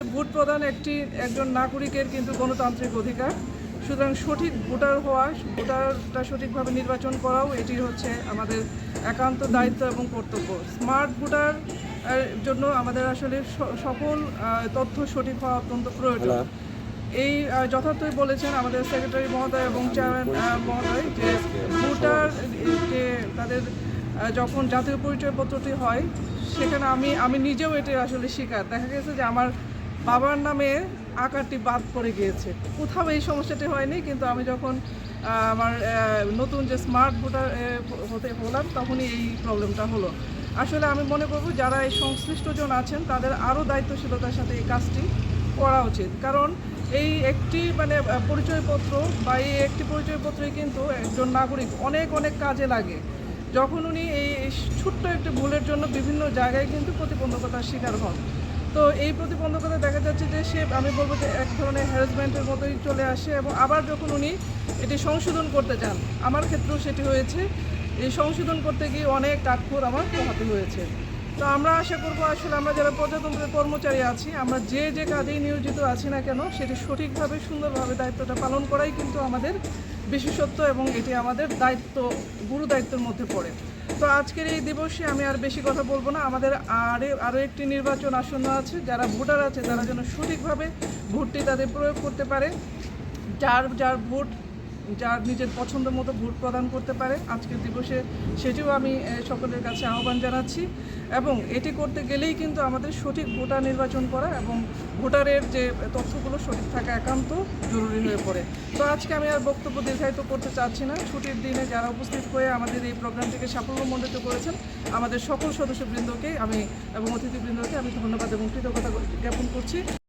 Vote প্রদান একটি একজন নাগরিকের কিন্তু গণতান্ত্রিক অধিকার। সুতরাং সঠিক ভোটার হওয়া ভোটারটা সঠিকভাবে নির্বাচন করাও এটি হচ্ছে আমাদের একান্ত দায়িত্ব এবং কর্তব্য। স্মার্ট ভোটার জন্য আমাদের আসলে সকল তথ্য সঠিক হওয়া অত্যন্ত প্রয়োজন। এই যথার্থই বলেছেন আমাদের সেক্রেটারি মহোদয় এবং চেয়ারম্যান মহোদয় যে ভোটার যে তাদের যখন জাতীয় পরিচয়পত্রটি হয় সেখানে আমি আমি নিজেও এটি আসলে শিকার। দেখা গেছে যে আমার বাবার নামে আকারটি বাদ পড়ে গিয়েছে। কোথাও এই সমস্যাটি হয়নি, কিন্তু আমি যখন আমার নতুন যে স্মার্ট ভোটার হতে হলাম, তখনই এই প্রবলেমটা হলো। আসলে আমি মনে করব যারা এই সংশ্লিষ্টজন আছেন, তাদের আরও দায়িত্বশীলতার সাথে এই কাজটি করা উচিত। কারণ এই একটি মানে পরিচয়পত্র বা এই একটি পরিচয়পত্রই কিন্তু একজন নাগরিক অনেক অনেক কাজে লাগে। যখন উনি এই এই ছোট্ট একটি ভুলের জন্য বিভিন্ন জায়গায় কিন্তু প্রতিবন্ধকতার শিকার হন। তো এই প্রতিবন্ধকতা দেখা যাচ্ছে যে সে, আমি বলব যে এক ধরনের হ্যারাসমেন্টের মতোই চলে আসে এবং আবার যখন উনি এটি সংশোধন করতে চান আমার ক্ষেত্রেও সেটি হয়েছে। এই সংশোধন করতে গিয়ে অনেক কাঠখোর আমার পোহাতে হয়েছে। তো আমরা আশা করব আসলে আমরা যারা প্রজাতন্ত্রের কর্মচারী আছি, আমরা যে যে কাজেই নিয়োজিত আছি না কেন, সেটি সঠিকভাবে, সুন্দরভাবে দায়িত্বটা পালন করাই কিন্তু আমাদের বিশেষত্ব এবং এটি আমাদের দায়িত্ব গুরু দায়িত্বের মধ্যে পড়ে। তো আজকের এই দিবসে আমি আর বেশি কথা বলব না। আমাদের আরে আরও একটি নির্বাচন আসন্ন আছে। যারা ভোটার আছে, তারা যেন সঠিকভাবে ভোটটি তাদের প্রয়োগ করতে পারে। যার যার ভোট যার নিজের পছন্দ মতো ভোট প্রদান করতে পারে আজকের দিবসে, সেটিও আমি সকলের কাছে আহ্বান জানাচ্ছি। এবং এটি করতে গেলেই কিন্তু আমাদের সঠিক ভোটার নির্বাচন করা এবং ভোটারের যে তথ্যগুলো সঠিক থাকা একান্ত জরুরি হয়ে পড়ে। তো আজকে আমি আর বক্তব্য দীর্ঘায়িত করতে চাচ্ছি না। ছুটির দিনে যারা উপস্থিত হয়ে আমাদের এই প্রোগ্রামটিকে সাফল্যমণ্ডিত করেছেন, আমাদের সকল সদস্যবৃন্দকে আমি এবং অতিথিবৃন্দকে আমি ধন্যবাদ এবং কৃতজ্ঞতা জ্ঞাপন করছি।